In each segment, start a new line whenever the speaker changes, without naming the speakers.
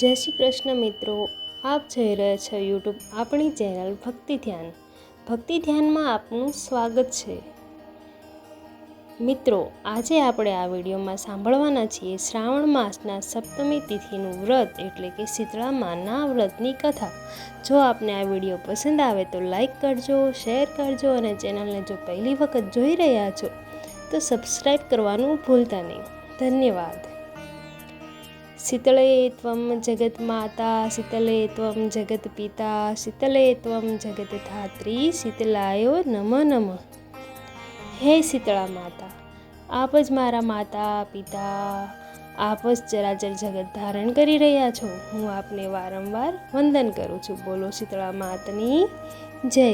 જય શ્રી કૃષ્ણ મિત્રો, આપ જોઈ રહ્યા છો યુટ્યુબ આપણી ચેનલ ભક્તિ ધ્યાન. ભક્તિ ધ્યાનમાં આપનું સ્વાગત છે. મિત્રો, આજે આપણે આ વિડીયોમાં સાંભળવાના છીએ શ્રાવણ માસના સપ્તમી તિથિનું વ્રત, એટલે કે શીતળા માના વ્રતની કથા. જો આપને આ વીડિયો પસંદ આવે તો લાઈક કરજો, શેર કરજો અને ચેનલને જો પહેલી વખત જોઈ રહ્યા છો, તો સબસ્ક્રાઈબ કરવાનું ભૂલતા નહીં. ધન્યવાદ. શીતળે ત્વમ જગતમાતા શીતલે ત્વમ જગતપિતા શીતલે ત્વમ જગતધાત્રી શીતલાયો નમ નમ હે શીતળા માતા આપ જ મારા માતા પિતા આપ જ ચરાચર જગત ધારણ કરી રહ્યા છો હું આપને વારંવાર વંદન કરું છું બોલો શીતળા માતની જય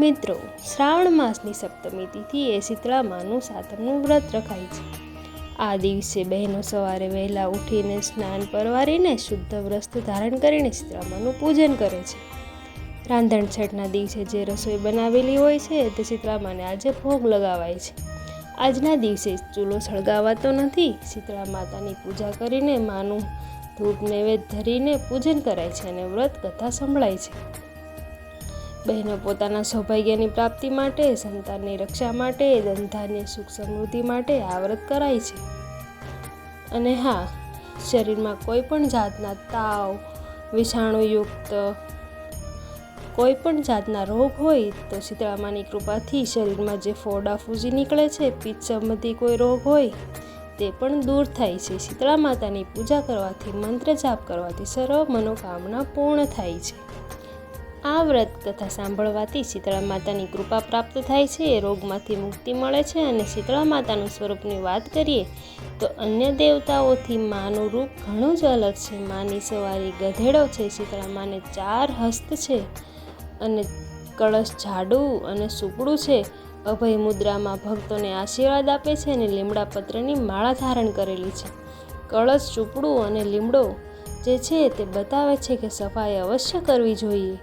મિત્રો શ્રાવણ માસની સપ્તમી તિથિએ શીતળા માનું સાતમનું વ્રત રખાય છે। આ દિવસે બહેનો સવારે વહેલા ઉઠીને સ્નાન પરવારીને શુદ્ધ વસ્ત્ર ધારણ કરીને સીતરામાનું પૂજન કરે છે. રાંધણ છઠના દિવસે જે રસોઈ બનાવેલી હોય છે, તે સીતરામાને આજે ભોગ લગાવાય છે. આજના દિવસે ચૂલો સળગાવાતો નથી શીતળા માતાની પૂજા કરીને માનું ધૂપ નૈવેદ્ય ધરીને પૂજન કરાય છે અને વ્રત કથા સંભળાય છે. બહેનો પોતાના સૌભાગ્યની પ્રાપ્તિ માટે, સંતાનની રક્ષા માટે ધંધાની સુખ સમૃદ્ધિ માટે આ વ્રત કરાય છે. અને હા, શરીરમાં કોઈ પણ જાતના તાવ, વિષાણુયુક્ત, કોઈ પણ જાતના રોગ હોય તો શીતળામાની કૃપાથી શરીરમાં જે ફોડા ફૂજી નીકળે છે, પિત્ત સંબંધી કોઈ રોગ હોય, તે પણ દૂર થાય છે. શીતળા માતાની પૂજા કરવાથી, મંત્ર જાપ કરવાથી સર્વ મનોકામના પૂર્ણ થાય છે. આ વ્રત કથા સાંભળવાથી શીતળા માતાની કૃપા પ્રાપ્ત થાય છે રોગમાંથી મુક્તિ મળે છે અને શીતળા માતાનું સ્વરૂપની વાત કરીએ તો અન્ય દેવતાઓથી માનું રૂપ ઘણું જ અલગ છે. માની સવારી ગધેડો છે, શીતળા માને ચાર હસ્ત છે અને કળશ જાડું અને સુપડું છે. અભય મુદ્રામાં ભક્તોને આશીર્વાદ આપે છે અને લીમડા પત્રની માળા ધારણ કરેલી છે. કળશ ચૂપડું અને લીમડો જે છે તે બતાવે છે કે સફાઈ અવશ્ય કરવી જોઈએ.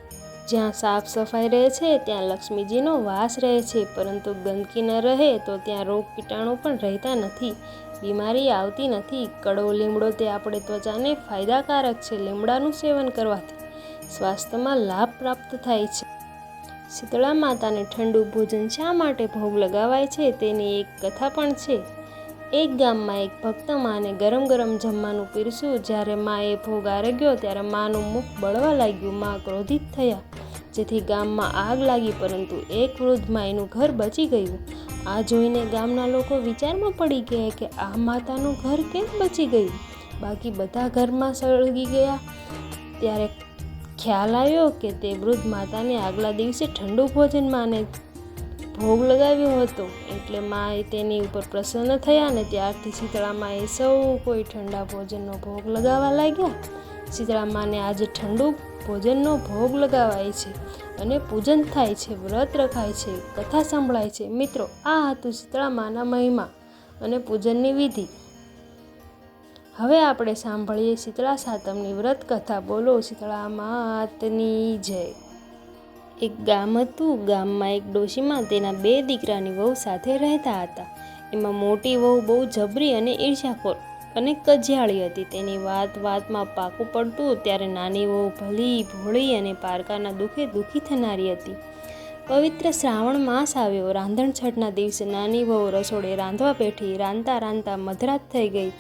જ્યાં સાફ સફાઈ રહે છે, ત્યાં લક્ષ્મીજીનો વાસ રહે છે, પરંતુ ગંદકી ન રહે તો ત્યાં રોગ કીટાણુ પણ રહેતા નથી. બીમારી આવતી નથી. કડવો લીમડો તે આપણે ત્વચાને ફાયદાકારક છે, લીમડાનું સેવન કરવાથી. સ્વાસ્થ્યમાં લાભ પ્રાપ્ત થાય છે. શીતળા માતાને ઠંડુ ભોજન શા માટે ભોગ લગાવાય છે, તેની એક કથા પણ છે. એક ગામમાં એક ભક્ત માને ગરમ ગરમ જમવાનું પીરસ્યું. જ્યારે મા એ ભોગ આરગ્યો ત્યારે માનું મુખ બળવા લાગ્યું. મા ક્રોધિત થયા. જેથી ગામમાં આગ લાગી, પરંતુ એક વૃદ્ધ માયનું ઘર બચી ગયું. આ જોઈને ગામના લોકો વિચારમાં પડી ગયા કે આ માતાનું ઘર કેમ બચી ગયું? બાકી બધા ઘરમાં સળગી ગયા. ત્યારે ખ્યાલ આવ્યો કે તે વૃદ્ધ માતાને આગલા દિવસે ઠંડુ ભોજન માને ભોગ લગાવ્યો હતો એટલે માએ તેની ઉપર પ્રસન્ન થયા અને ત્યારથી શીતળા માએ સૌ કોઈ ઠંડા ભોજનનો ભોગ લગાવવા લાગ્યા. શીતળા માને આજે ઠંડુ ભોજનનો ભોગ લગાવાય છે અને પૂજન થાય છે, વ્રત રખાય છે, કથા સંભળાય છે. મિત્રો, આ હતું શીતળા માના મહિમા અને પૂજનની વિધિ. હવે આપણે સાંભળીએ શીતળા સાતમની વ્રત કથા. બોલો શીતળા માતની જય. એક ગામ હતું, ગામમાં એક ડોશીમાં તેના બે દીકરાની વહુ સાથે રહેતા હતા. એમાં મોટી વહુ બહુ જબરી અને ઈર્ષ્યાખોર અને કજિયાળી હતી. તેની વાત વાતમાં પાકું પડતું ત્યારે નાની વહુ ભલી, ભોળી અને પારકાના દુઃખે દુઃખી થનારી હતી. પવિત્ર શ્રાવણ માસ આવ્યો. રાંધણ છઠના દિવસે નાની વહુ રસોડે રાંધવા બેઠી, રાંધતા રાંધતા મધરાત થઈ ગઈ.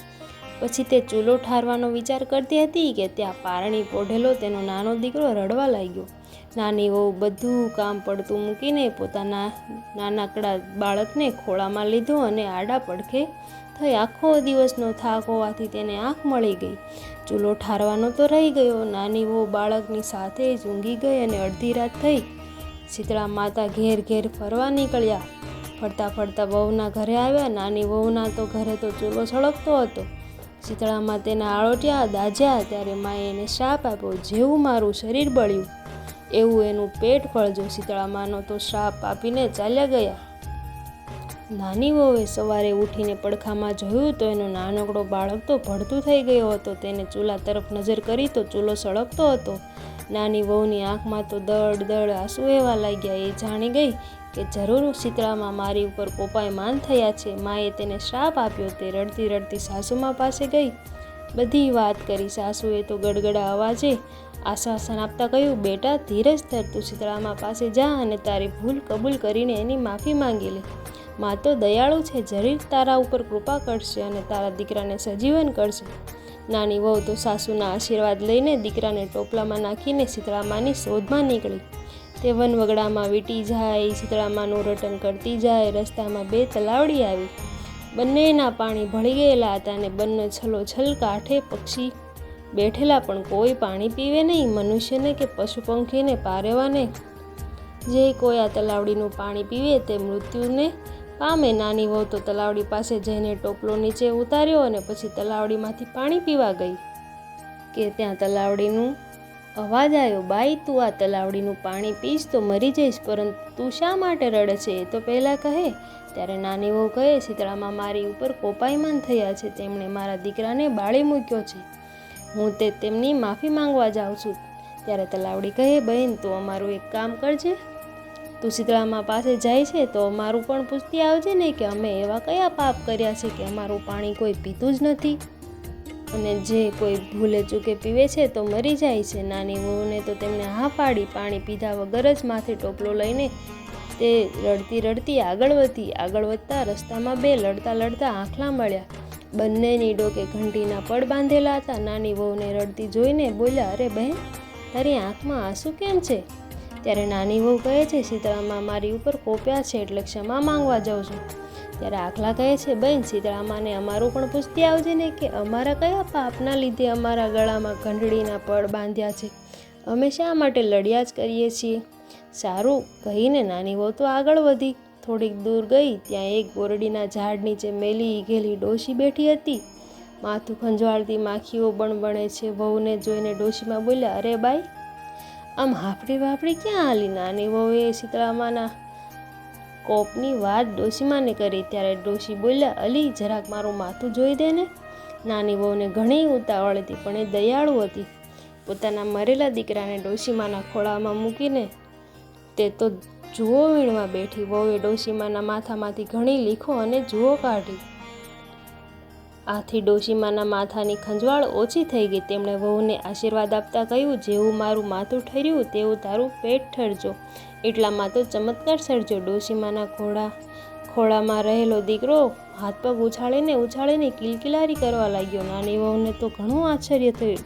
પછી તે ચૂલો ઠારવાનો વિચાર કરતી હતી કે ત્યાં પારણી પોઢેલો તેનો નાનો દીકરો રડવા લાગ્યો. નાની વહુ બધું કામ પડતું મૂકીને પોતાના નાનકડા બાળકને ખોળામાં લીધો અને આડા પડખે થઈ આખો દિવસનો થાક હોવાથી તેને આંખ મળી ગઈ. ચૂલો ઠારવાનો તો રહી ગયો. નાની વહુ બાળકની સાથે જ ઊંઘી ગઈ અને અડધી રાત થઈ. શીતળા માતા ઘેર ઘેર ફરવા નીકળ્યા. ફરતા ફરતા વહુના ઘરે આવ્યા. નાની વહુના તો ઘરે તો ચૂલો સળગતો હતો. શીતળામાં તેના આળોટ્યા દાજ્યા ત્યારે માએ એને શાપ આપ્યો. જેવું મારું શરીર બળ્યું. એવું એનું પેટ ફળજો શીતળામાનો તો શ્રાપ આપીને ચાલ્યા ગયા. નાની વહુએ સવારે ઉઠીને પડખામાં જોયું તો એનો નાનકડો બાળક તો ભળતું થઈ ગયો હતો. તેને ચૂલા તરફ નજર કરી તો ચૂલો સળગતો હતો. નાની વહુની આંખમાં તો દડ દડ આંસુ એવા લાગ્યા. એ જાણી ગઈ કે જરૂર શીતળામાં મારી ઉપર કોપાયમાન થયા છે. માએ તેને શ્રાપ આપ્યો. તે રડતી રડતી સાસુમા પાસે ગઈ. બધી વાત કરી. સાસુએ તો ગડગડા અવાજે આશ્વાસન આપતા કહ્યું, બેટા, ધીરજ ધર, તું શીતળામાં પાસે જા અને તારી ભૂલ કબૂલ કરીને એની માફી માંગી લે. મા તો દયાળુ છે, જરૂર તારા ઉપર કૃપા કરશે અને તારા દીકરાને સજીવન કરશે. નાની વહુ તો સાસુના આશીર્વાદ લઈને દીકરાને ટોપલામાં નાખીને શીતળામાની શોધમાં નીકળી. તે વનવગડામાં વીટી જાય, શીતળામાનું રટન કરતી જાય, રસ્તામાં બે તલાવડી આવી. બંનેના પાણી ભળી ગયેલા હતા અને બંને છલોછલ કાંઠે પક્ષી બેઠેલા પણ કોઈ પાણી પીવે નહીં, મનુષ્યને કે પશુ પંખીને પારેવાને? જે કોઈ આ તલાવડીનું પાણી પીવે તે મૃત્યુને પામે. નાની વહુ તો તલાવડી પાસે જઈને ટોપલો નીચે ઉતાર્યો અને પછી તલાવડીમાંથી પાણી પીવા ગઈ. કે ત્યાં તલાવડીનું અવાજ આવ્યો, બાઈ, તું આ તલાવડીનું પાણી પીશ તો મરી જઈશ, પરંતુ તું શા માટે રડે છે? એ તો પહેલાં કહે. ત્યારે નાની વહુ કહે, શીતળામાં મારી ઉપર કોપાયમાન થયા છે. તેમણે મારા દીકરાને બાળી મૂક્યો છે. હું તે તેમની માફી માંગવા જાઉં છું. ત્યારે તલાવડી કહે, બહેન, તું અમારું એક કામ કરજે. તું શીતળામાં પાસે જાય છે તો અમારું પણ પૂછતી આવજે ને કે અમે એવા કયા પાપ કર્યા છે કે અમારું પાણી કોઈ પીતું જ નથી. અને જે કોઈ ભૂલે ચૂકે પીવે છે તો મરી જાય છે. નાની વહુને તો તેમને હા પાડી, પાણી પીધા વગર જ માથે ટોપલો લઈને તે રડતી રડતી આગળ વધી. આગળ વધતા રસ્તામાં બે લડતા લડતા આંખલા મળ્યા. બંનેની ડોકે ઘંટીના પડ બાંધેલા હતા. નાની વહુને રડતી જોઈને બોલ્યા, અરે બહેન, તારી આંખમાં આંસુ કેમ છે? ત્યારે નાની વહુ કહે છે, સીતળામાં મારી ઉપર કોપ્યા છે એટલે ક્ષમા માંગવા જાઉં છું. ત્યારે આખલા કહે છે, બહેન શીતળામાને અમારું પણ પૂછતી આવજે ને કે અમારા કયા પાપના લીધે અમારા ગળામાં ઘંટડીના પડ બાંધ્યા છે. અમે શા માટે લડ્યા જ કરીએ છીએ? સારું કહીને નાની વહુ તો આગળ વધી. થોડીક દૂર ગઈ, ત્યાં એક બોરડીના ઝાડ નીચે મેલી ઘેલી ડોશી બેઠી હતી. માથું ખંજવાળતી માખીઓ બણબણે છે, વહુને જોઈને ડોશીમાં બોલ્યા, અરે બાઈ, આમ હાફડી વાફડી ક્યાં હાલી? નાની વહુએ શીતળામાના કોપની વાત ડોશીમાને કરી, ત્યારે ડોશી બોલ્યા, અલી, જરાક મારું માથું જોઈ દે ને. નાની વહુને ઘણી ઉતાવળ હતી પણ એ દયાળુ હતી. પોતાના મરેલા દીકરાને ડોશીમાના ખોળામાં મૂકીને તે તો જુઓ વીણવા બેઠી વહુએ ડોશીમાના માથામાંથી ઘણી લીખો અને જુઓ કાઢી. આથી ડોશીમાના માથાની ખંજવાળ ઓછી થઈ ગઈ. તેમણે વહુને આશીર્વાદ આપતા કહ્યું, જેવું મારું માથું ઠર્યું, તેવું તારું પેટ ઠરજો. એટલામાં તો ચમત્કાર સર્જો. ડોશીમાના ઘોડા ખોળામાં રહેલો દીકરો હાથ પગ ઉછાળીને ઉછાળીને કિલકિલારી કરવા લાગ્યો. નાની વહુને તો ઘણું આશ્ચર્ય થયું.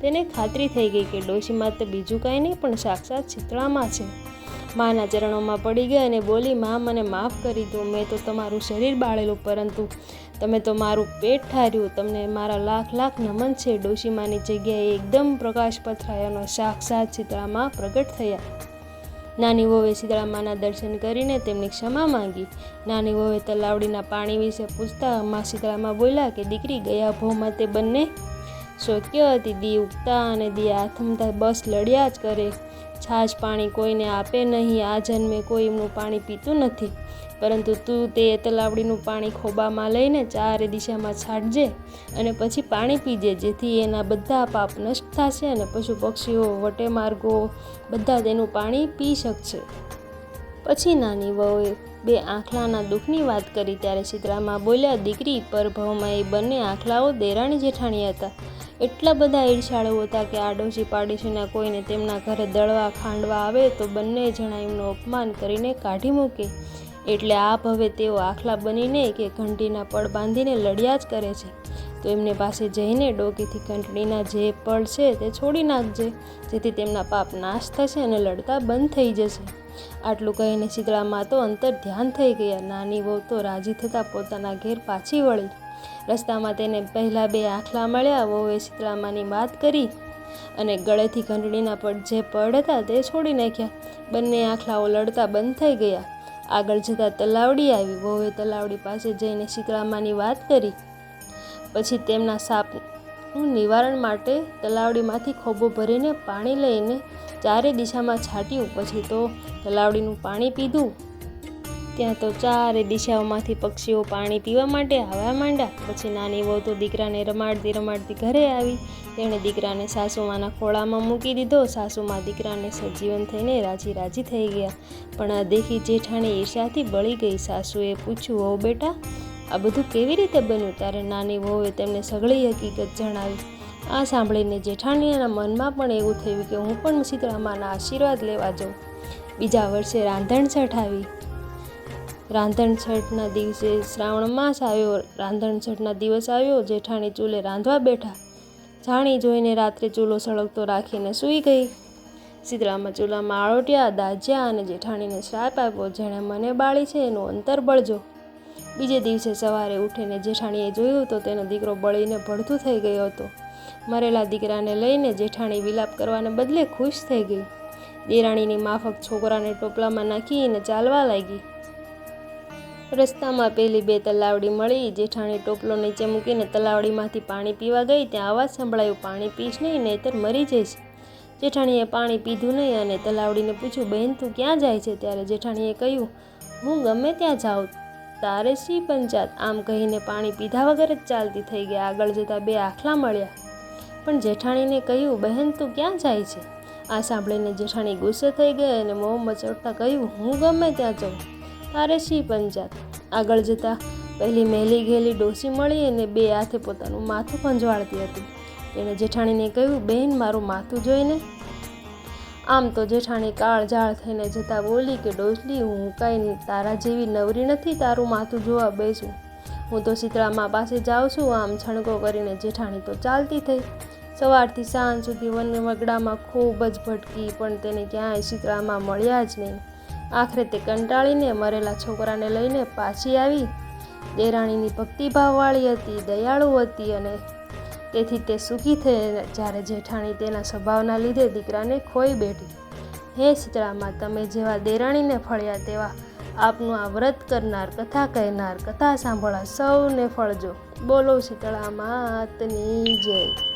તેને ખાતરી થઈ ગઈ કે ડોશીમાં તો બીજું કાંઈ નહીં, પણ સાક્ષાત શીતળામાં છે. માના ચરણોમાં પડી ગઈ અને બોલી, મા, મને માફ કરી દો. મેં તો તમારું શરીર બાળેલું, પરંતુ તમે તો મારું પેટ ઠાર્યું. તમને મારા લાખ લાખ નમન છે. ડોશીમાની જગ્યાએ એકદમ પ્રકાશ પથરાયાનો સાક્ષાત શીતળામાં પ્રગટ થયા. નાની વહુએ શીતળામાના દર્શન કરીને તેમની ક્ષમા માંગી. નાની વોવે તલાવડીના પાણી વિશે પૂછતા, મા શીતળામાં બોલ્યા કે દીકરી ગયા ભોમાં તે બંને શોક્ય હતી, દી ઉગતા અને દી આથમતા બસ લડ્યા જ કરે. છાશ પાણી કોઈને આપે નહીં, આ જન્મે કોઈ એમનું પાણી પીતું નથી. પરંતુ તું તે તલાવડીનું પાણી ખોબામાં લઈને ચારે દિશામાં છાંટજે અને પછી પાણી પીજે, જેથી એના બધા પાપ નષ્ટ થશે અને પશુ પક્ષીઓ વટે માર્ગો બધા તેનું પાણી પી શકશે. પછી નાની વહુએ બે આંખલાના દુઃખની વાત કરી ત્યારે સીતરામાં બોલ્યા, દીકરી, પરભવમાં એ બંને આંખલાઓ દેરાણી જેઠાણી હતા. એટલા બધા ઈર્ષાળુ હતા કે આડોશી પાડોશીના કોઈને તેમના ઘરે દળવા ખાંડવા આવે તો બંને જણા એમનું અપમાન કરીને કાઢી મૂકે. એટલે આપ હવે તેઓ આખલા બનીને કે ઘંટીના પળ બાંધીને લડ્યા જ કરે છે. તો એમને પાસે જઈને ડોકીથી ઘંટડીના જે પળ છે તે છોડી નાખજે, જેથી તેમના પાપ નાશ થશે અને લડતા બંધ થઈ જશે. આટલું કહીને શીતળામાં તો અંતર ધ્યાન થઈ ગયા. નાની વહુ તો રાજી થતાં પોતાના ઘેર પાછી વળી. રસ્તામાં તેને પહેલાં બે આંખલા મળ્યા, વહુએ શીતળામાની વાત કરી અને ગળેથી ઘંટડીના પડ જે પડ હતા તે છોડી નાખ્યા. બંને આંખલાઓ લડતા બંધ થઈ ગયા. આગળ જતાં તલાવડી આવી, વહુએ તલાવડી પાસે જઈને શીતળામાની વાત કરી. પછી તેમના સાપનું નિવારણ માટે તલાવડીમાંથી ખોબો ભરીને પાણી લઈને ચારે દિશામાં છાંટ્યું. પછી તો તલાવડીનું પાણી પીધું. ત્યાં તો ચારે દિશાઓમાંથી પક્ષીઓ પાણી પીવા માટે આવવા માંડ્યા પછી નાની વહુ તો દીકરાને રમાડતી રમાડતી ઘરે આવી. તેણે દીકરાને સાસુમાના ખોળામાં મૂકી દીધો. સાસુમાં દીકરાને સજીવન થઈને રાજી રાજી થઈ ગયા. પણ આ દેખી જેઠાણી ઈર્ષાથી બળી ગઈ. સાસુએ પૂછ્યું હો બેટા, આ બધું કેવી રીતે બન્યું? ત્યારે નાની વહુએ તેમને સઘળી હકીકત જણાવી. આ સાંભળીને જેઠાણીના મનમાં પણ એવું થયું કે હું પણ સીતળામાના આશીર્વાદ લેવા જાઉં. બીજા વર્ષે રાંધણ છઠ આવી. રાંધણ છઠના દિવસે શ્રાવણ માસ આવ્યો, રાંધણ છઠના દિવસ આવ્યો, જેઠાણી ચૂલે રાંધવા બેઠા. જાણી જોઈને રાત્રે ચૂલો સળગતો રાખીને સૂઈ ગઈ. શીતળામાં ચૂલામાં આળોટ્યા, દાજ્યા અને જેઠાણીને શ્રાપ આપ્યો, જેણે મને બાળી છે એનું અંતર બળજો. બીજે દિવસે સવારે ઉઠીને જેઠાણીએ જોયું તો તેનો દીકરો બળીને ભડથું થઈ ગયો હતો. મરેલા દીકરાને લઈને જેઠાણી વિલાપ કરવાને બદલે ખુશ થઈ ગઈ. દેરાણીની માફક છોકરાને ટોપલામાં નાખીને ચાલવા લાગી. રસ્તામાં પેલી બે તલાવડી મળી. જેઠાણી ટોપલો નીચે મૂકીને તલાવડીમાંથી પાણી પીવા ગઈ. ત્યાં અવાજ સંભળાયું, પાણી પીશ નહીં, નહીતર મરી જઈશ. જેઠાણીએ પાણી પીધું નહીં અને તલાવડીને પૂછ્યું, બહેન, તું ક્યાં જાય છે? ત્યારે જેઠાણીએ કહ્યું, હું ગમે ત્યાં જાઉં. તારે શી પંચાત આમ કહીને પાણી પીધા વગર જ ચાલતી થઈ ગઈ આગળ જતાં બે આખલા મળ્યા. પણ જેઠાણીને કહ્યું, બહેન, તું ક્યાં જાય છે? આ સાંભળીને જેઠાણી ગુસ્સે થઈ ગઈ અને મોં મચડતા કહ્યું, હું ગમે ત્યાં જાઉં. તારે શી પંચાત આગળ જતાં પહેલી મહેલી ઘેલી ડોસી મળી અને બે હાથે પોતાનું માથું પંજવાળતી હતી. તેણે જેઠાણીને કહ્યું બહેન મારું માથું જોઈને. આમ તો જેઠાણી કાળ ઝાળ થઈને જતાં બોલી કે, ડોસલી, હું કાંઈ તારા જેવી નવરી નથી, તારું માથું જોવા બેસું. હું તો શીતળામાં પાસે જાઉં છું. આમ છણકો કરીને જેઠાણી તો ચાલતી થઈ. સવારથી સાંજ સુધી વન વગડામાં ખૂબ જ ભટકી, પણ તેને ક્યાંય શીતળામાં મળ્યા જ નહીં. આખરે તે કંટાળીને મરેલા છોકરાને લઈને પાછી આવી. દેરાણીની ભક્તિભાવવાળી હતી, દયાળુ હતી અને તેથી તે સુખી થઈ જ્યારે જેઠાણી તેના સ્વભાવના લીધે દીકરાને ખોઈ બેઠી. હે શીતળામાં, તમે જેવા દેરાણીને ફળ્યા તેવા આપનું આ વ્રત કરનાર, કથા કહેનાર, કથા સાંભળા સૌને ફળજો. બોલો શીતળા માતની જય.